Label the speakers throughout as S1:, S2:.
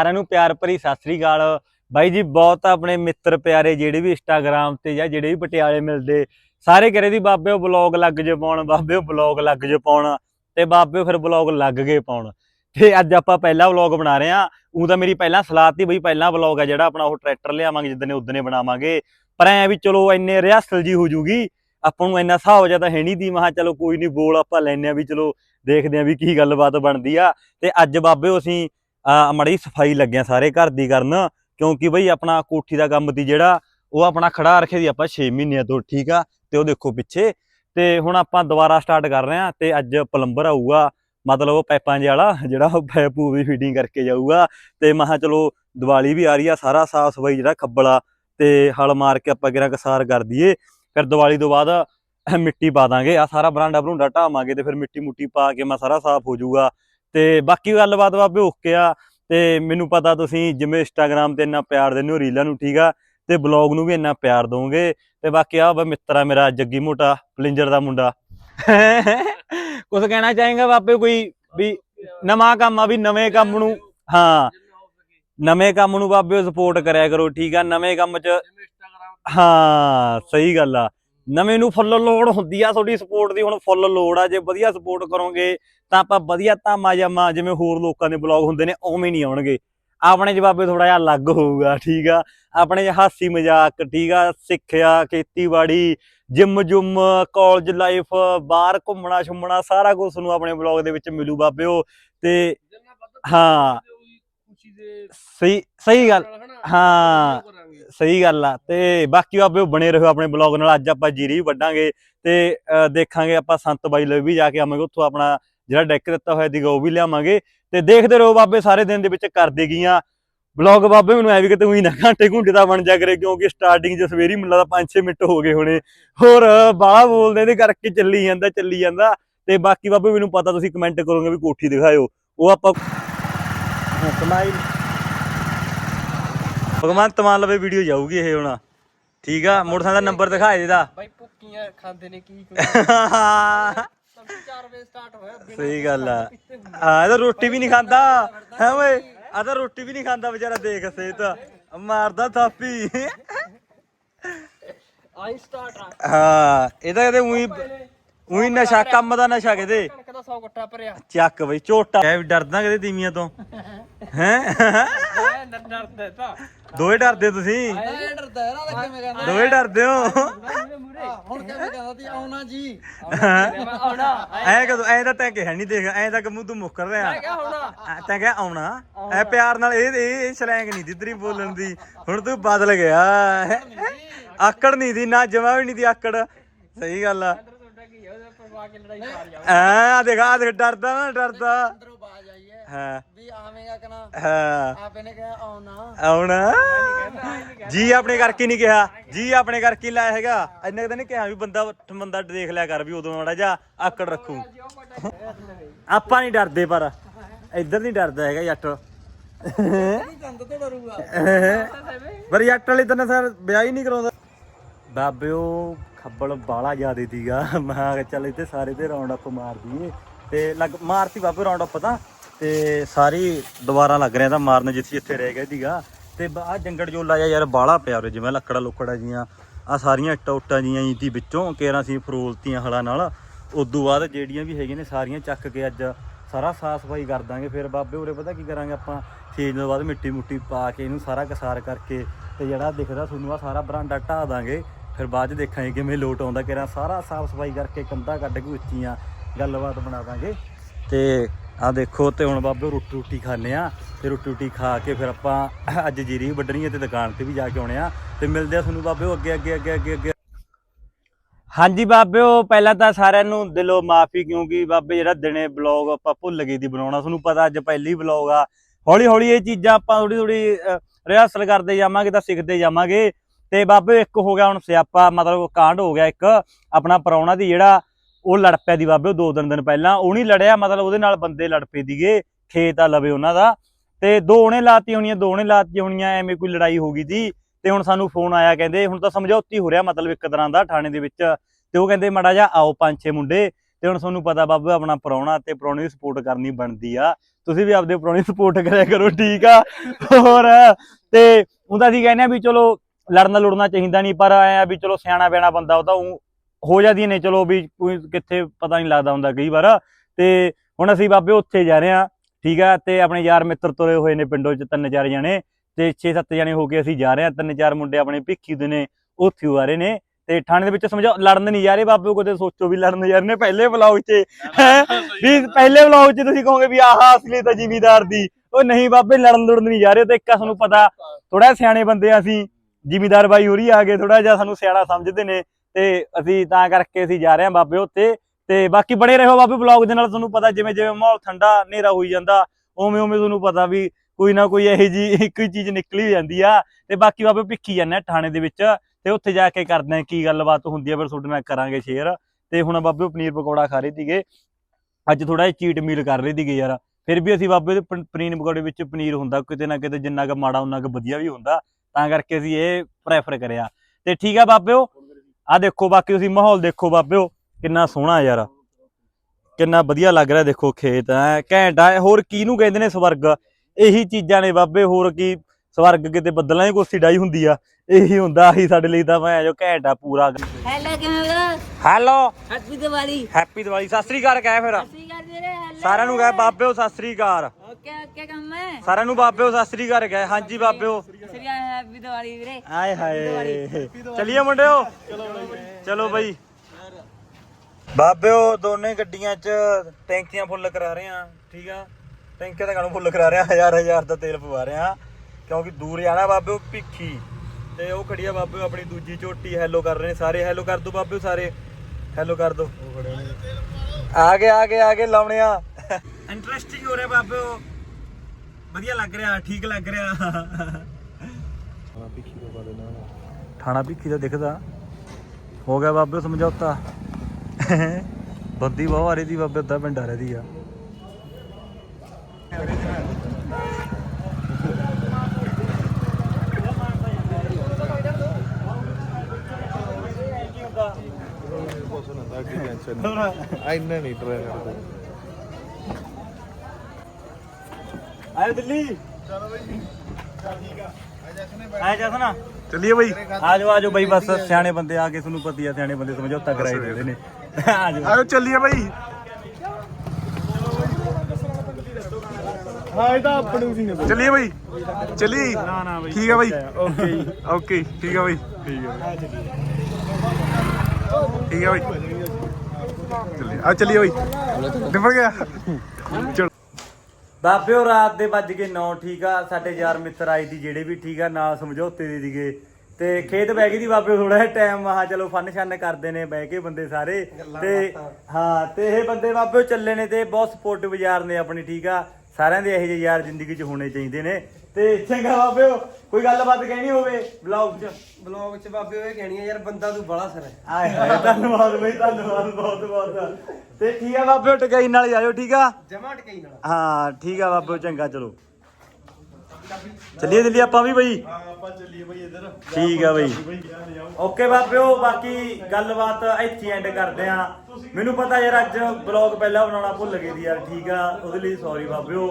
S1: ਸਾਰਿਆਂ ਨੂੰ ਪਿਆਰ ਭਰੀ ਸਤਿ ਸ੍ਰੀ ਅਕਾਲ। ਬਾਈ ਜੀ, ਬਹੁਤ ਆਪਣੇ ਮਿੱਤਰ ਪਿਆਰੇ ਜਿਹੜੇ ਵੀ ਇੰਸਟਾਗ੍ਰam ਤੇ ਜਾਂ ਜਿਹੜੇ ਵੀ ਪਟਿਆਲੇ ਮਿਲਦੇ, ਸਾਰੇ ਕਰੇ ਦੀ ਬਾਬੇ ਉਹ ਬਲੌਗ ਲੱਗ ਜੇ ਪਾਉਣ ਬਾਬੇ ਉਹ ਬਲੌਗ ਲੱਗ ਜੇ ਪਾਉਣ ਤੇ ਬਾਬੇ ਫਿਰ ਬਲੌਗ ਲੱਗ ਗਏ ਪਾਉਣ। ਤੇ ਅੱਜ ਆਪਾਂ ਪਹਿਲਾ ਵਲੌਗ ਬਣਾ ਰਹੇ ਆ ਉਹ ਤਾਂ ਮੇਰੀ ਪਹਿਲਾਂ ਸਲਾਹ ਤੀ ਬਈ ਪਹਿਲਾ ਵਲੌਗ ਆ ਜਿਹੜਾ ਆਪਣਾ ਉਹ ਟਰੈਕਟਰ ਲਿਆਵਾਂਗੇ ਜਿੱਦਨੇ ਉਦਨੇ ਬਣਾਵਾਂਗੇ। ਪਰ ਐ ਵੀ ਚਲੋ ਇੰਨੇ ਰਿਹਾਸਲ ਜੀ ਹੋ ਜੂਗੀ, ਆਪਾਂ ਨੂੰ ਇੰਨਾ ਹਿਸਾਬ ਜਿਹਾ ਤਾਂ ਹੈ ਨਹੀਂ ਦੀ ਮਹਾ ਚਲੋ ਕੋਈ ਨਹੀਂ, ਬੋਲ ਆਪਾਂ ਲੈਨੇ ਆ ਵੀ ਚਲੋ ਦੇਖਦੇ ਆ ਵੀ ਕੀ ਗੱਲਬਾਤ ਬਣਦੀ ਆ। ਤੇ ਅੱਜ ਬਾਬੇ ਅਸੀਂ ਮੜੀ ਸਫ਼ਾਈ ਲੱਗਿਆ ਸਾਰੇ ਘਰ ਦੀ ਕਰਨ, ਕਿਉਂਕਿ ਬਈ ਆਪਣਾ ਕੋਠੀ ਦਾ ਕੰਮ ਦੀ ਜਿਹੜਾ, ਉਹ ਆਪਣਾ ਖੜਾ ਰੱਖੇ ਦੀ ਆਪਾਂ 6 ਮਹੀਨਿਆਂ ਤੋਂ, ਠੀਕ ਆ? ਤੇ ਉਹ ਦੇਖੋ ਪਿੱਛੇ, ਤੇ ਹੁਣ ਆਪਾਂ ਦੁਬਾਰਾ ਸਟਾਰਟ ਕਰ ਰਹੇ ਆ ਤੇ ਅੱਜ ਪਲੰਬਰ ਆਊਗਾ, ਮਤਲਬ ਉਹ ਪਾਈਪਾਂ ਜਿਹੇ ਵਾਲਾ, ਜਿਹੜਾ ਉਹ ਪੈਪੂ ਵੀ ਫੀਡਿੰਗ ਕਰਕੇ ਜਾਊਗਾ, ਤੇ ਮਹਾ ਚਲੋ ਦੀਵਾਲੀ ਵੀ ਆ ਰਹੀ ਆ, ਸਾਰਾ ਸਾਫ਼ ਸਫ਼ਾਈ ਜਿਹੜਾ ਖੱਬਲਾ, ਤੇ ਹਲ ਮਾਰ ਕੇ ਆਪਾਂ ਕਿਹੜਾ ਕਸਾਰ ਕਰ ਦਈਏ, ਫਿਰ ਦੀਵਾਲੀ ਤੋਂ ਬਾਅਦ ਮਿੱਟੀ ਪਾ ਦਾਂਗੇ ਆ ਸਾਰਾ ਬਰਾਂਡਾ ਬਰੂੰਡਾ ਢਾਵਾਂਗੇ ਤੇ ਫਿਰ ਮਿੱਟੀ ਮੁੱਟੀ ਪਾ ਕੇ ਮੈਂ ਸਾਰਾ ਸਾਫ਼ ਹੋ ਜਾਊਗਾ ਤੇ ਬਾਕੀ ਗੱਲਬਾਤ ਬਾਬੇ ਓਕੇ ਆ। ਤੇ ਮੈਨੂੰ ਪਤਾ ਤੁਸੀਂ ਜਿਵੇਂ ਇੰਸਟਾਗ੍ਰam ਤੇ ਇੰਨਾ ਪਿਆਰ ਦਿੰਦੇ ਹੋ, ਰੀਲਾਂ ਨੂੰ ਠੀਕ ਆ, ਤੇ ਬਲੌਗ ਨੂੰ ਵੀ ਇੰਨਾ ਪਿਆਰ ਦੋਗੇ। ਤੇ ਬਾਕੀ ਆ ਵਾ ਮਿੱਤਰਾ ਮੇਰਾ ਜੱਗੀ ਮੋਟਾ, ਪਲਿੰਜਰ ਦਾ ਮੁੰਡਾ। ਕੁਝ ਕਹਿਣਾ ਚਾਹੇਗਾ ਬਾਬੇ ਕੋਈ ਵੀ ਨਵਾਂ ਕੰਮ ਆ ਵੀ ਨਵੇਂ ਕੰਮ ਨੂੰ, ਹਾਂ। ਨਵੇਂ ਕੰਮ ਨੂੰ ਬਾਬੇ ਸਪੋਰਟ ਕਰਿਆ ਕਰੋ, ਠੀਕ ਆ, ਨਵੇਂ ਕੰਮ 'ਚ, ਹਾਂ, ਸਹੀ ਗੱਲ ਆ। ਨਵੇਂ ਨੂੰ ਫੁੱਲ ਲੋੜ ਹੁੰਦੀ ਆ ਤੁਹਾਡੀ ਸਪੋਰਟ ਦੀ, ਹੁਣ ਫੁੱਲ ਲੋੜ ਆ, ਜੇ ਵਧੀਆ ਸਪੋਰਟ ਕਰੋਗੇ ਤਾਂ ਆਪਾਂ ਵਧੀਆ ਧਾਮਾ ਜਾਮਾ ਜਿਵੇਂ ਹੋਰ ਲੋਕਾਂ ਦੇ ਬਲੌਗ ਹੁੰਦੇ ਨੇ ਉਵੇਂ ਨਹੀਂ ਆਉਣਗੇ। ਆਪਣੇ ਜਵਾਬੇ ਥੋੜਾ ਜਿਹਾ ਅਲੱਗ ਹੋਊਗਾ ਠੀਕ ਆ? ਆਪਣੇ ਹਾਸੀ ਮਜ਼ਾਕ ਠੀਕ ਆ? ਸਿੱਖਿਆ ਖੇਤੀਬਾੜੀ ਜਿਮ ਜੁਮ ਕਾਲਜ ਲਾਈਫ ਬਾਹਰ ਘੁੰਮਣਾ ਛੁੰਮਣਾ ਸਾਰਾ ਕੁਝ ਤੁਹਾਨੂੰ ਆਪਣੇ ਬਲੌਗ ਦੇ ਵਿੱਚ ਮਿਲੂ ਬਾਬਿਓ ਤੇ ਹਾਂ। ਸਹੀ ਸਹੀ ਗੱਲ। ਹਾਂ। ਸਹੀ ਗੱਲ ਆ। ਤੇ ਬਾਕੀ ਬਾਬੇ ਬਣੇ ਰਹੋ ਆਪਣੇ ਬਲੌਗ ਨਾਲ ਅੱਜ ਆਪਾਂ ਜੀਰੀ ਵੀ ਵੱਢਾਂਗੇ। ਤੇ ਦੇਖਾਂਗੇ ਆਪਾਂ ਸੰਤ ਬਾਈ ਲਈ ਵੀ ਜਾ ਕੇ ਆਵਾਂਗੇ ਉੱਥੋਂ ਆਪਣਾ ਜਿਹੜਾ ਡੈਕ ਦਿੱਤਾ ਹੋਇਆ ਦੀਗਾ ਉਹ ਵੀ ਲਿਆਵਾਂਗੇ। ਤੇ ਦੇਖਦੇ ਰਹੋ ਬਾਬੇ ਸਾਰੇ ਦਿਨ ਦੇ ਵਿੱਚ ਕਰਦੇ ਗੀਆਂ ਬਲੌਗ ਬਾਬੇ ਮੈਨੂੰ ਐ ਵੀ ਕਿਤੇ ਉਹੀ ਨਾ ਘੰਟੇ ਘੁੰਟੇ ਦਾ ਬਣ ਜਾ ਕਰੇ ਕਿਉਂਕਿ ਸਟਾਰਟਿੰਗ 'ਚ ਸਵੇਰੀ ਮੈਨੂੰ ਲੱਗਦਾ 5-6 ਮਿੰਟ ਹੋ ਗਏ ਹੋਣੇ। ਹੋਰ ਬਾਹਲਾ ਬੋਲਦੇ ਇਹਦੇ ਕਰਕੇ ਚੱਲੀ ਜਾਂਦਾ ਚੱਲੀ ਜਾਂਦਾ। ਤੇ ਬਾਕੀ ਬਾਬੇ ਮੈਨੂੰ ਪਤਾ ਤੁਸੀਂ ਕਮੈਂਟ ਕਰੋਗੇ ਵੀ ਕੋਠੀ ਦਿਖਾਇਓ। ਉਹ ਆਪਾਂ ਕਮਾਈ ਭਗਵੰਤ ਮਾਨ ਲਵੇ ਵੀਡੀਓ ਜਾਊਗੀ ਇਹ ਹੁਣ। ਠੀਕ ਆ? ਮੋਟਰਸਾਈਕਲ ਦਾ ਨੰਬਰ ਦਿਖਾ ਇਹਦਾ।
S2: ਬਾਈ ਭੁੱਕੀਆਂ ਖਾਂਦੇ ਨੇ ਕੀ 4 ਵਜੇ ਸਟਾਰਟ ਹੋਇਆ ਬਿਨਾਂ
S1: ਸਹੀ ਗੱਲ ਆ। ਹਾਂ ਇਹ ਤਾਂ ਰੋਟੀ ਵੀ ਨਹੀਂ ਖਾਂਦਾ। ਹੈ ਓਏ ਆ ਤਾਂ ਰੋਟੀ ਵੀ ਨਹੀਂ ਖਾਂਦਾ ਵਿਚਾਰਾ ਦੇਖ ਸੇਤ ਮਾਰਦਾ ਥਾਪੀ।
S2: ਆਈ ਸਟਾਰਟ ਆ।
S1: ਹਾਂ ਇਹ ਤਾਂ ਕਦੇ ਉਹੀ ਉਹੀ ਨਸ਼ਾ ਕੰਮ ਦਾ ਨਸ਼ਾ ਕਿਤੇ।
S2: ਕਣਕ ਦਾ 100 ਗੱਟਾ ਭਰਿਆ।
S1: ਚੱਕ ਬਈ ਝੋਟਾ। ਐ ਵੀ ਡਰਦਾ ਕਦੇ ਤੀਵੀਆਂ ਤੋਂ। ਹੈ?
S2: ਡਰਦਾ ਤਾਂ।
S1: ਦੋਏ ਡਰਦੇ ਤੁਸੀਂ?
S2: ਕਿਵੇਂ ਕਹਿੰਦਾ
S1: ਦੋਏ ਡਰਦੇ ਹੋ?
S2: ਹੁਣ ਕਿਵੇਂ ਕਹਿੰਦਾ ਤੀ ਆਉਣਾ ਜੀ। ਆਉਣਾ।
S1: ਐ ਕਦੋਂ ਐ ਤਾਂ ਤੈਂ ਕਿਹਾ ਨਹੀਂ ਦੇਖ ਐ ਤਾਂ ਮੂੰਹ ਤੂੰ ਮੁੱਕਰ ਰਿਹਾ।
S2: ਕਿਆ ਹੋਣਾ
S1: ਐ ਤੈਂ ਕਿਹਾ ਆਉਣਾ। ਐ ਪਿਆਰ ਨਾਲ ਇਹ ਇਹ ਸਲੈਂਗ ਨਹੀਂ ਦੀ ਤੇਰੀ ਬੋਲਣ ਦੀ। ਹੁਣ ਤੂੰ ਬਦਲ ਗਿਆ। ਆਕੜ ਨਹੀਂ ਦੀ ਨਾ ਜਮਾ ਵੀ ਨਹੀਂ ਦੀ ਆਕੜ। ਸਹੀ ਗੱਲ ਆ।
S2: ਤੁਹਾਡਾ ਕੀ ਹੈ ਉਹਦੇ ਪਰਵਾ ਕੇ ਲੜਾਈ ਮਾਰ ਜਾ
S1: ਆ ਦੇਖ ਆ ਦੇਖ ਡਰਦਾ ਨਾ ਡਰਦਾ।
S2: ਹੈ।
S1: ਹਾਂ
S2: ਵੀ ਆਵੇਂਗਾ ਕਨਾ
S1: ਹਾਂ।
S2: ਆਪੇ ਨੇ ਕਿਹਾ ਆਉਣਾ।
S1: ਆਉਣਾ। ਜੀ ਆਪਣੇ ਕਰਕੇ ਨਹੀਂ ਕਿਹਾ? ਜੀ ਆਪਣੇ ਕਰਕੇ ਹੀ ਲਾਇਆ ਹੈਗਾ? ਇੰਨੇ ਤਾਂ ਨਹੀਂ ਕਿਹਾ ਵੀ ਬੰਦਾ ਬੰਦਾ ਦੇਖ ਲਿਆ ਕਰ ਵੀ ਉਦੋਂ ਮਾੜਾ ਜਾ ਆਕੜ ਰੱਖੂ। ਆਪਾਂ ਨਹੀਂ ਡਰਦੇ ਪਰ। ਇੱਧਰ ਨਹੀਂ ਡਰਦਾ ਹੈਗਾ ਜੱਟ।
S2: ਦੰਦ ਤੋਂ ਡਰੂਗਾ
S1: ਪਰ ਜੱਟ ਵਾਲੇ ਤਾਂ ਸਰ ਵਿਆਹ ਹੀ ਨਹੀਂ ਕਰਾਉਂਦਾ। ਬਾਬਿਓ ਖੱਬਲ ਬਾਲਾ ਜ਼ਿਆਦੇ ਤੀਗਾ ਮੈਂ ਕਿਹਾ ਚੱਲ ਇੱਥੇ ਸਾਰੇ ਤੇ ਰਾਉਂਡ ਅਪ ਮਾਰ ਦਈਏ। ਤੇ ਲੱਗ ਮਾਰਤੀ ਬਾਬੇ ਰਾਉਂਡ ਅਪ ਤਾਂ। ਤੇ ਸਾਰੀ ਦੁਬਾਰਾ ਲੱਗ ਰਿਹਾ ਤਾਂ ਮਾਰਨ ਜਿੱਥੇ ਜਿੱਥੇ ਰਹਿ ਗਿਆ ਸੀਗਾ। ਤੇ ਆ ਜੰਗੜ ਜੋਲਾ ਜਿਹਾ ਯਾਰ ਬਾਲਾ ਪਿਆ ਉਰੇ, ਜਿਵੇਂ ਲੱਕੜਾ ਲੁੱਕੜਾ ਜੀਆਂ। ਆ ਸਾਰੀਆਂ ਇੱਟਾਂ ਉੱਟਾਂ ਜੀਆਂ ਜੀ ਤੀ ਵਿੱਚੋਂ, ਕੇਰਾਂ ਸੀ ਫਰੋਲਤੀਆਂ ਹਲਾਂ ਨਾਲ। ਉਦੋਂ ਬਾਅਦ ਜਿਹੜੀਆਂ ਵੀ ਹੈਗੀਆਂ ਨੇ ਸਾਰੀਆਂ ਚੱਕ ਕੇ ਅੱਜ ਸਾਰਾ ਸਾਫ਼ ਸਫ਼ਾਈ ਕਰ ਦਾਂਗੇ, ਫਿਰ ਬਾਬੇ ਉਰੇ ਪਤਾ ਕੀ ਕਰਾਂਗੇ ਆਪਾਂ? ਛੇਜ ਤੋਂ ਬਾਅਦ ਮਿੱਟੀ ਮੁੱਟੀ ਪਾ ਕੇ ਇਹਨੂੰ ਸਾਰਾ ਕਸਾਰ ਕਰਕੇ ਤੇ ਜਿਹੜਾ ਦਿਖਦਾ ਤੁਹਾਨੂੰ ਆ ਸਾਰਾ ਬਰਾਂਡਾ ਢਾ ਦਾਂਗੇ। ਫਿਰ ਬਾਅਦ ਚ ਦੇਖਾਂਗੇ ਕਿਵੇਂ ਲੋਟ ਆਉਂਦਾ, ਕਿਰਾਂ ਸਾਰਾ ਸਾਫ਼ ਸਫ਼ਾਈ ਕਰਕੇ ਕੰਧਾਂ ਕੱਢ ਕੇ ਉੱਚੀਆਂ ਗੱਲਬਾਤ ਬਣਾ ਦਾਂਗੇ। ਤੇ ਆ ਦੇਖੋ ਤੇ ਹੁਣ ਬਾਬੇ ਰੋਟੀ ਰੋਟੀ ਖਾਣੇ ਆ ਤੇ ਰੋਟੀ ਰੋਟੀ ਖਾ ਕੇ ਫਿਰ ਆਪਾਂ ਅੱਜ ਜੀਰੀ ਵੀ ਵੱਢਣੀ ਹੈ ਤੇ ਦੁਕਾਨ ਤੇ ਵੀ ਜਾ ਕੇ ਆਉਣੇ ਆ ਤੇ ਮਿਲਦੇ ਆ ਤੁਹਾਨੂੰ ਬਾਬੇ ਅੱਗੇ ਅੱਗੇ ਅੱਗੇ ਅੱਗੇ ਅੱਗੇ। ਹਾਂਜੀ ਬਾਬਿਓ ਪਹਿਲਾਂ ਤਾਂ ਸਾਰਿਆਂ ਨੂੰ ਦਿਲੋਂ ਮਾਫੀ ਕਿਉਂਕਿ ਬਾਬੇ ਜਿਹੜਾ ਦਿਨੇ ਬਲੌਗ ਆਪਾਂ ਭੁੱਲ ਗਏ ਦੀ ਬਣਾਉਣਾ, ਤੁਹਾਨੂੰ ਪਤਾ ਅੱਜ ਪਹਿਲੀ ਬਲੌਗ ਆ। ਹੌਲੀ ਹੌਲੀ ਇਹ ਚੀਜ਼ਾਂ ਆਪਾਂ ਥੋੜੀ ਥੋੜੀ ਰਿਹਰਸਲ ਕਰਦੇ ਜਾਵਾਂਗੇ ਤਾਂ ਸਿੱਖਦੇ ਜਾਵਾਂਗੇ। ਤੇ ਬਾਬੇ ਇੱਕ ਹੋ ਗਿਆ ਹੁਣ ਸਿਆਪਾ, ਮਤਲਬ ਕਾਂਡ ਹੋ ਗਿਆ ਇੱਕ, ਆਪਣਾ ਪਰੌਣਾ ਦੀ ਜਿਹੜਾ ਉਹ ਲੜ ਪਿਆ ਦੀ ਬਾਬੇ, ਉਹ ਦੋ ਦਿਨ ਦਿਨ ਪਹਿਲਾਂ। ਉਹ ਨਹੀਂ ਲੜਿਆ, ਮਤਲਬ ਉਹਦੇ ਨਾਲ ਬੰਦੇ ਲੜ ਪਏ ਦੀਗੇ ਖੇਤ ਆ ਲਵੇ ਉਹਨਾਂ ਦਾ। ਤੇ ਦੋ ਉਹਨੇ ਲਾਤੀ ਹੋਣੀਆਂ, ਦੋ ਉਹਨੇ ਲਾਤੀ ਹੋਣੀਆਂ, ਐਵੇਂ ਕੋਈ ਲੜਾਈ ਹੋ ਗਈ ਸੀ। ਤੇ ਹੁਣ ਸਾਨੂੰ ਫੋਨ ਆਇਆ, ਕਹਿੰਦੇ ਹੁਣ ਤਾਂ ਸਮਝੌਤੀ ਹੋ ਰਿਹਾ ਮਤਲਬ ਇੱਕ ਤਰ੍ਹਾਂ ਦਾ ਥਾਣੇ ਦੇ ਵਿੱਚ। ਤੇ ਉਹ ਕਹਿੰਦੇ ਮਾੜਾ ਜਾ ਆਓ ਪੰਜ ਛੇ ਮੁੰਡੇ, ਤੇ ਹੁਣ ਤੁਹਾਨੂੰ ਪਤਾ ਬਾਬੇ ਆਪਣਾ ਪ੍ਰਾਹੁਣਾ ਤੇ ਪ੍ਰਾਹੁਣੇ ਦੀ ਸਪੋਰਟ ਕਰਨੀ ਬਣਦੀ ਆ। ਤੁਸੀਂ ਵੀ ਆਪਦੇ ਪ੍ਰਾਹੁਣੇ ਸਪੋਰਟ ਕਰਿਆ ਕਰੋ, ਠੀਕ ਆ? ਹੋਰ, ਤੇ ਉਹਦਾ ਅਸੀਂ ਕਹਿੰਦੇ ਆ ਵੀ ਚਲੋ ਲੜਨਾ ਲੁੜਨਾ ਚਾਹੀਦਾ ਨਹੀਂ, ਪਰ ਐ ਵੀ ਚਲੋ ਸਿਆਣਾ ਬਿਆਣਾ ਬੰਦਾ ਉਹ ਤਾਂ ਊਂ ਹੋ ਜਾਂਦੀਆਂ ਨੇ ਚਲੋ ਵੀ ਕੋਈ ਕਿੱਥੇ ਪਤਾ ਨਹੀਂ ਲੱਗਦਾ ਹੁੰਦਾ ਕਈ ਵਾਰ ਤੇ ਹੁਣ ਅਸੀਂ ਬਾਬੇ ਉੱਥੇ ਜਾ ਰਹੇ ਆ ਠੀਕ ਆ ਤੇ ਆਪਣੇ ਯਾਰ ਮਿੱਤਰ ਤੁਰੇ ਹੋਏ ਨੇ ਪਿੰਡੋਂ ਚ ਤਿੰਨ ਚਾਰ ਜਣੇ ਤੇ 6-7 ਜਣੇ ਹੋ ਕੇ ਅਸੀਂ ਜਾ ਰਹੇ ਆ ਤਿੰਨ ਚਾਰ ਮੁੰਡੇ ਆਪਣੇ ਭਿੱਖੀ ਦੇ ਨੇ ਉੱਥੇ ਆ ਰਹੇ ਨੇ ਤੇ ਥਾਣੇ ਦੇ ਵਿੱਚ ਸਮਝੋ ਲੜਨ ਨਹੀਂ ਜਾ ਰਹੇ ਬਾਬੇ ਕੋਤੇ ਸੋਚੋ ਵੀ ਲੜਨ ਜਾ ਰਹੇ ਨੇ ਪਹਿਲੇ ਵਲੌਗ 'ਚ ਹੈਂ? ਵੀ ਪਹਿਲੇ ਵਲੌਗ 'ਚ ਤੁਸੀਂ ਕਹੋਗੇ ਵੀ ਆਹ ਅਸਲੀ ਤਾਂ ਜ਼ਿਮੀਦਾਰ ਦੀ ਉਹ ਨਹੀਂ ਬਾਬੇ ਲੜਨ ਲੁੜਨ ਨਹੀਂ ਜਾ ਰਹੇ ਤੇ ਇੱਕ ਤੁਹਾਨੂੰ ਪਤਾ ਥੋੜਾ ਸਿਆਣੇ ਬੰਦੇ ਆ ਅਸੀਂ ਜ਼ਿਮੀਦਾਰ ਬਾਈ ਹੋਰੀ ਆ ਗਏ ਥੋੜਾ ਜਿਹਾ ਸਾਨੂੰ ਸਿਆਣਾ ਸਮਝਦੇ ਨੇ ਤੇ ਅਸੀਂ ਤਾਂ ਕਰਕੇ ਅਸੀਂ ਜਾ ਰਹੇ ਹਾਂ ਬਾਬੇ ਉੱਤੇ ਤੇ ਬਾਕੀ ਬਣੇ ਰਹੋ ਬਾਬੇ ਵਲੌਗ ਦੇ ਨਾਲ, ਤੁਹਾਨੂੰ ਪਤਾ ਜਿਵੇਂ ਜਿਵੇਂ ਮਾਹੌਲ ਠੰਡਾ ਹਨੇਰਾ ਹੋਈ ਜਾਂਦਾ, ਉਵੇਂ ਉਵੇਂ ਤੁਹਾਨੂੰ ਪਤਾ ਵੀ ਕੋਈ ਨਾ ਕੋਈ ਇਹੋ ਜੀ ਇੱਕ ਹੀ ਚੀਜ਼ ਨਿਕਲੀ ਜਾਂਦੀ ਆ। ਤੇ ਬਾਕੀ ਬਾਬੇ ਭਿੱਖੀ ਜਾਂਦੇ ਆ ਥਾਣੇ ਦੇ ਵਿੱਚ ਤੇ ਉੱਥੇ ਜਾ ਕੇ ਕਰਦੇ ਆ ਕੀ ਗੱਲਬਾਤ ਹੁੰਦੀ ਆ, ਫਿਰ ਤੁਹਾਡੇ ਨਾਲ ਕਰਾਂਗੇ ਸ਼ੇਅਰ ਤੇ ਹੁਣ ਬਾਬੇ ਪਨੀਰ ਪਕੌੜਾ ਖਾ ਰਹੇ ਸੀਗੇ, ਅੱਜ ਥੋੜਾ ਜਿਹਾ ਚੀਟ ਮੀਲ ਕਰ ਰਹੇ ਸੀਗੇ ਯਾਰ। ਫਿਰ ਵੀ ਅਸੀਂ ਬਾਬੇ ਦੇ ਪਨੀਰ ਪਕੌੜੇ ਵਿੱਚ ਪਨੀਰ ਹੁੰਦਾ, ਕਿਤੇ ਨਾ ਕਿਤੇ ਜਿੰਨਾ ਕੁ ਮਾੜਾ ਉਹਨਾਂ ਕੁ ਵਧੀਆ ਵੀ ਹੁੰਦਾ, ਤਾਂ ਕਰਕੇ ਅਸੀਂ ਇਹ ਪ੍ਰੈਫਰ ਕਰਿਆ। ਤੇ ਠੀਕ ਆ ਬਾਬਿਓ ਆ ਦੇਖੋ ਬਾਕੀ ਤੁਸੀਂ ਮਾਹੌਲ ਦੇਖੋ ਬਾਬਿਓ ਕਿੰਨਾ ਸੋਹਣਾ ਯਾਰ। ਕਿੰਨਾ ਵਧੀਆ ਲੱਗ ਰਿਹਾ ਦੇਖੋ ਖੇਤ ਐ ਘੈਂਟ ਆ। ਹੋਰ ਕਿਹਨੂੰ ਕਹਿੰਦੇ ਨੇ ਸਵਰਗ? ਇਹੀ ਚੀਜ਼ਾਂ ਨੇ ਬਾਬੇ ਹੋਰ ਕੀ? ਸਵਰਗ ਕਿਤੇ ਬੱਦਲਾਂ ਦੀ ਕੋਸੀ ਡਾਈ ਹੁੰਦੀ ਆ। ਇਹੀ ਹੁੰਦਾ ਆਹੀ ਸਾਡੇ ਲਈ ਤਾਂ ਮੈਂ ਜੋ ਘੈਂਟ ਆ ਪੂਰਾ।
S3: ਹੈਲੋ ਕਿਵੇਂ
S1: hello
S3: happy Diwali
S1: happy Diwali ਸਤਿ ਸ੍ਰੀ ਅਕਾਲ ਕਹਿ ਫਿਰ।
S3: ਵੀਰੇ
S1: ਸਾਰਿਆਂ ਨੂੰ ਕਹਿ ਬਾਬਿਓ ਸਤਿ ਸ੍ਰੀ ਅਕਾਲ।
S3: ਕੰਮ ਹੈ?
S1: ਸਾਰਿਆਂ ਨੂੰ ਬਾਬਿਓ ਸਤਿ ਸ੍ਰੀ ਅਕਾਲ ਕਹਿ। ਹਾਂਜੀ ਬਾਬਿਓ।
S3: ਸਸਰੀ ਹੈਪੀ ਦੀਵਾਲੀ ਵੀਰੇ।
S1: ਆਏ ਹਾਏ। ਚਲਿਏ ਮੁੰਡਿਓ? ਚਲੋ ਬਈ। ਬਾਬਿਓ ਦੋਨੇ ਗੱਡੀਆਂ 'ਚ ਟੈਂਕੀਆਂ ਫੁੱਲ ਕਰਾ ਰਹੇ ਆ ਠੀਕ ਆ? ਟੈਂਕੀਆਂ ਤਾਂ ਕਾਨੂੰ ਫੁੱਲ ਕਰਾ ਰਹੇ ਆ ਹਜ਼ਾਰ ਹਜ਼ਾਰ ਦਾ ਤੇਲ ਪਵਾ ਰਹੇ ਆ ਕਿਉਂਕਿ ਦੂਰ ਜਾਣਾ ਬਾਬਿਓ ਭਿੱਖੀ। ਤੇ ਉਹ ਖੜੀ ਆ ਬਾਬਿਓ ਆਪਣੀ ਦੂਜੀ ਝੋਟੀ ਹੈਲੋ ਕਰ ਰਹੇ ਨੇ ਸਾਰੇ ਹੈਲੋ ਕਰ ਦੋ ਬਾਬਿਓ ਸਾਰੇ। ਹੈਲੋ ਕਰ ਦੋ। ਆ ਗਏ ਆ ਗਏ ਆ ਗਏ ਲਾਉਣੇ ਆ। ਇੰਟਰਸਟਿੰਗ ਹੋ ਰਿਹਾ ਬਾਬਿਓ ਵਧੀਆ ਲੱਗ ਰਿਹਾ ਠੀਕ ਲੱਗ ਰਿਹਾ। ਥਾਣਾ ਭਿੱਖੀ ਦਾ ਦਿਖਦਾ। ਹੋ ਗਿਆ ਬਾਬੇ ਸਮਝੌਤਾ। ਬੰਦੀ ਬਹੁਤ ਆ ਰਹੀ ਦੀ ਬਾਬੇ ਅੱਧਾ ਪਿੰਡ ਆ ਰਹੀ ਦੀ ਆ।
S4: ਇੰਨਾ ਨਹੀਂ ਟਰਾਈ ਕਰਦੇ
S1: ਆਏ ਦਿੱਲੀ? ਚਲੋ ਬਈ। ਆਏ ਜਸਨਾ
S4: ਚੱਲੀਏ ਬਈ।
S1: ਆਜੋ ਆਜੋ ਬਈ ਬਸ ਸਿਆਣੇ ਬੰਦੇ ਆ ਕੇ ਤੁਹਾਨੂੰ ਪਤੀ ਆ ਸਿਆਣੇ ਬੰਦੇ ਸਮਝੌਤਾ ਕਰਾਈ ਦਿੰਦੇ ਨੇ। ਆਜੋ।
S4: ਆਓ ਚੱਲੀਏ ਬਈ। ਹਾਂ ਇਹ ਤਾਂ ਆਪਣੇ ਵੀ ਨਹੀਂ ਚੱਲੀਏ ਬਈ। ਚੱਲੀ।
S1: ਨਾ ਨਾ ਬਈ।
S4: ਠੀਕ ਆ ਬਈ।
S1: ਓਕੇ ਜੀ।
S4: ਓਕੇ। ਠੀਕ ਆ ਬਈ। ਠੀਕ ਆ ਠੀਕ ਆ ਬਈ। ਚੱਲੀਏ। ਆ ਚੱਲੀਏ ਬਈ। ਨਿਬੜ ਗਿਆ। ਚਲੋ।
S1: ਬਾਬਿਓ ਰਾਤ ਦੇ ਵੱਜ ਗਏ 9 ਠੀਕ ਆ? ਸਾਡੇ ਯਾਰ ਮਿੱਤਰ ਆਏ ਦੀ ਜਿਹੜੇ ਵੀ ਠੀਕ ਆ ਨਾਲ ਸਮਝੌਤੇ ਦੇ ਦੀਗੇ। ਤੇ ਖੇਤ ਬਹਿ ਗਈ ਦੀ ਬਾਬਿਓ ਥੋੜਾ ਜਿਹਾ ਟਾਈਮ ਮਹਾ ਚਲੋ ਫਨ ਸ਼ਨ ਕਰਦੇ ਨੇ ਬਹਿ ਕੇ ਬੰਦੇ ਸਾਰੇ। ਤੇ ਹਾਂ ਤੇ ਇਹ ਬੰਦੇ ਬਾਬਿਓ ਚੱਲੇ ਨੇ ਤੇ ਬਹੁਤ ਸਪੋਰਟਿਵ ਯਾਰ ਨੇ ਆਪਣੀ ਠੀਕ ਆ? ਸਾਰਿਆਂ ਦੇ ਇਹੋ ਜਿਹੇ ਯਾਰ ਜ਼ਿੰਦਗੀ 'ਚ ਹੋਣੇ ਚਾਹੀਦੇ ਨੇ। ਤੇ ਚੰਗਾ ਬਾਬਿਓ ਕੋਈ ਗੱਲਬਾਤ ਕਹਿਣੀ ਹੋਵੇ ਵਲੌਗ 'ਚ?
S2: ਬਲੌਗ ਚ ਬਾਬੇ ਉਹ ਇਹ ਕਹਿਣੀ ਆ ਯਾਰ ਬੰਦਾ ਤੂੰ ਬੜਾ ਸਰ ਹੈ।
S1: ਆਏ ਹਾਏ ਧੰਨਵਾਦ ਬਈ ਧੰਨਵਾਦ ਬਹੁਤ ਬਹੁਤ। ਤੇ ਠੀਕ ਆ ਬਾਬਿਓ ਟਕਾਈ ਨਾਲ ਜਾਇਓ ਠੀਕ ਆ?
S2: ਜਮਾ ਟਕਈ ਨਾਲ
S1: ਹਾਂ ਠੀਕ ਆ ਬਾਬਿਓ ਚੰਗਾ ਚਲੋ। ਚੱਲੀਏ ਦਿੱਲੀ ਆਪਾਂ ਵੀ ਬਈ?
S4: ਆਪਾਂ ਚੱਲੀਏ ਬਈ ਇੱਧਰ।
S1: ਠੀਕ ਆ ਬਈ। ਓਕੇ ਬਾਬਿਓ ਬਾਕੀ ਗੱਲਬਾਤ ਇੱਥੇ ਐਂਡ ਕਰਦੇ ਆ। ਮੈਨੂੰ ਪਤਾ ਯਾਰ ਅੱਜ ਬਲੌਗ ਪਹਿਲਾਂ ਬਣਾਉਣਾ ਭੁੱਲ ਗਏ ਦੀ ਯਾਰ ਠੀਕ ਆ? ਉਹਦੇ ਲਈ ਸੌਰੀ ਬਾਬਿਓ।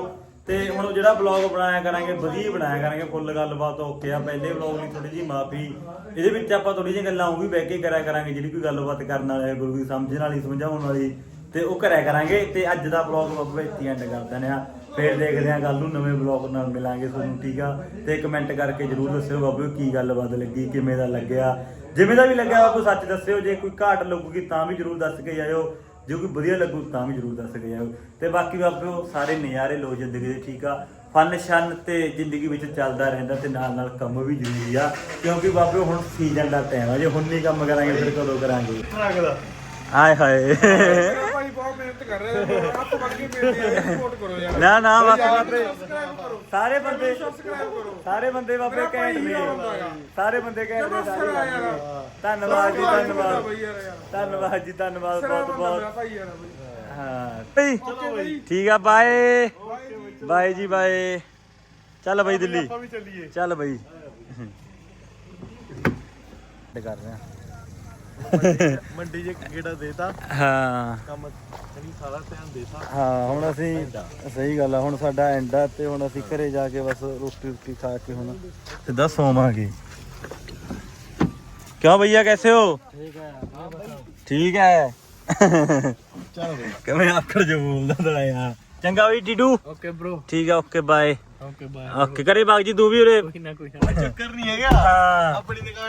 S1: ਤੇ ਹੁਣ ਜਿਹੜਾ ਬਲੌਗ ਬਣਾਇਆ ਕਰਾਂਗੇ, ਵਧੀਆ ਬਣਾਇਆ ਕਰਾਂਗੇ, ਫੁੱਲ ਗੱਲਬਾਤ ਓਕੇ ਆ ਪਹਿਲੇ ਬਲੌਗ ਲਈ ਥੋੜੀ ਜਿਹੀ ਮਾਫੀ। ਇਹਦੇ ਵਿੱਚ ਆਪਾਂ ਥੋੜੀ ਜਿਹੀ ਗੱਲਾਂ ਉਹ ਵੀ ਬਹਿ ਕੇ ਕਰਿਆ ਕਰਾਂਗੇ, ਜਿਹੜੀ ਕੋਈ ਗੱਲਬਾਤ ਕਰਨ ਵਾਲੇ ਗੁਰੂ ਦੀ ਸਮਝਣ ਵਾਲੀ, ਸਮਝਾਉਣ ਵਾਲੀ, ਤੇ ਉਹ ਕਰਿਆ ਕਰਾਂਗੇ। ਤੇ ਅੱਜ ਦਾ ਬਲੌਗ ਬਾਬਾ ਇੱਥੇ ਐਂਡ ਕਰ ਦਿੰਦੇ ਆ। ਫੇਰ ਦੇਖਦੇ ਆ ਕੱਲ ਨੂੰ ਨਵੇਂ ਬਲੌਗ ਨਾਲ ਮਿਲਾਂਗੇ ਤੁਹਾਨੂੰ, ਠੀਕ ਆ? ਤੇ ਕਮੈਂਟ ਕਰਕੇ ਜਰੂਰ ਦੱਸਿਓ ਬਾਬੂ, ਕੀ ਗੱਲਬਾਤ ਲੱਗੀ, ਕਿਵੇਂ ਦਾ ਲੱਗਿਆ? ਜਿਵੇਂ ਦਾ ਵੀ ਲੱਗਿਆ ਬਾਬੂ, ਸੱਚ ਦੱਸਿਓ, ਜੇ ਕੋਈ ਘਾਟ ਲੱਗੂਗੀ ਤਾਂ ਵੀ ਜਰੂਰ ਦੱਸ ਕੇ ਜਾਇਓ। ਜੇ ਕੋਈ ਵਧੀਆ ਲੱਗੂ ਤਾਂ ਵੀ ਜਰੂਰ ਦੱਸ ਕੇ ਜਾਇਓ। ਤੇ ਬਾਕੀ ਬਾਬੂ ਸਾਰੇ ਨਜ਼ਾਰੇ ਲੋ ਜ਼ਿੰਦਗੀ ਦੇ ਠੀਕ ਆ? ਫਨ ਸ਼ਨ ਤੇ ਜ਼ਿੰਦਗੀ ਵਿੱਚ ਚੱਲਦਾ ਰਹਿੰਦਾ ਤੇ ਨਾਲ ਨਾਲ ਕੰਮ ਵੀ ਜ਼ਰੂਰੀ ਆ। ਕਿਉਂਕਿ ਬਾਬੂ ਹੁਣ ਸੀਜ਼ਨ ਦਾ ਟਾਈਮ ਆ। ਜੇ ਹੁਣ ਨਹੀਂ ਕੰਮ ਕਰਾਂਗੇ ਫਿਰ ਕਦੋਂ ਕਰਾਂਗੇ? ਆਏ ਹਾਏ।
S4: ਭਾਈ ਬਹੁਤ ਮਿਹਨਤ ਕਰ ਰਹੇ ਹੋ ਆਪ ਬਾਕੀ ਮਿਹਨਤ ਸਪੋਰਟ ਕਰੋ ਯਾਰ।
S1: ਨਾ ਨਾ ਬਸ ਬਾਬੇ
S4: ਸਬਸਕ੍ਰਾਈਬ ਕਰੋ।
S1: ਸਾਰੇ ਬੰਦੇ
S4: ਸਬਸਕ੍ਰਾਈਬ ਕਰੋ।
S1: ਸਾਰੇ ਬੰਦੇ ਬਾਬੇ
S4: ਭਾਈ ਹੁੰਦਾ ਹੈਗਾ।
S1: ਸਾਰੇ ਬੰਦੇ ਘੈਂਟ ਨੇ ਸਾਰੇ। ਧੰਨਵਾਦ ਜੀ ਧੰਨਵਾਦ। ਧੰਨਵਾਦ ਜੀ ਧੰਨਵਾਦ ਬਹੁਤ ਬਹੁਤ।
S4: ਭਾਈ
S1: ਹਾਂ ਬਈ। ਠੀਕ ਆ ਬਾਏ। ਬਾਏ ਜੀ ਬਾਏ। ਚੱਲ ਬਈ ਦਿੱਲੀ। ਚੱਲ ਬਈ। ਕਰ ਰਹੇ ਆ।
S5: ਮੰਡੀ 'ਚ ਗੇੜਾ ਦੇਤਾ
S1: ਹਾਂ।
S5: ਕੰਮ ਸਾਰਾ ਧਿਆਨ ਦੇਤਾ
S1: ਹਾਂ ਹੁਣ ਅਸੀਂ ਸਹੀ ਗੱਲ ਆ ਹੁਣ ਸਾਡਾ ਐਂਡ ਆ ਤੇ ਹੁਣ ਅਸੀਂ ਘਰੇ ਜਾ ਕੇ ਬਸ ਰੋਟੀ ਰੋਟੀ ਖਾ ਕੇ ਹੁਣ ਸਿੱਧਾ ਸੋਵਾਂਗੇ। ਕਿਉਂ ਭਈਆ ਕੈਸੇ ਹੋ? ਠੀਕ ਹੈ।
S5: ਚਲ ਬਈ।
S1: ਕਿਵੇਂ ਆਖੜ ਜੋ ਬੋਲਦਾ ਤੜਾ ਯਾਰ। ਚੰਗਾ ਵੀ ਟੀਡੂ।
S6: ਓਕੇ ਬ్రో
S1: ਠੀਕ ਆ okay bye
S6: okay bye
S1: okay ਕਰੇ ਬਾਗ ਜੀ ਤੂੰ ਵੀ ਉਰੇ।
S6: ਕੋਈ ਨਾ ਕੋਈ
S5: ਚੱਕਰ ਨਹੀਂ ਹੈਗਾ।
S1: ਹਾਂ।
S5: ਆਪਣੀ ਦੁਕਾਨ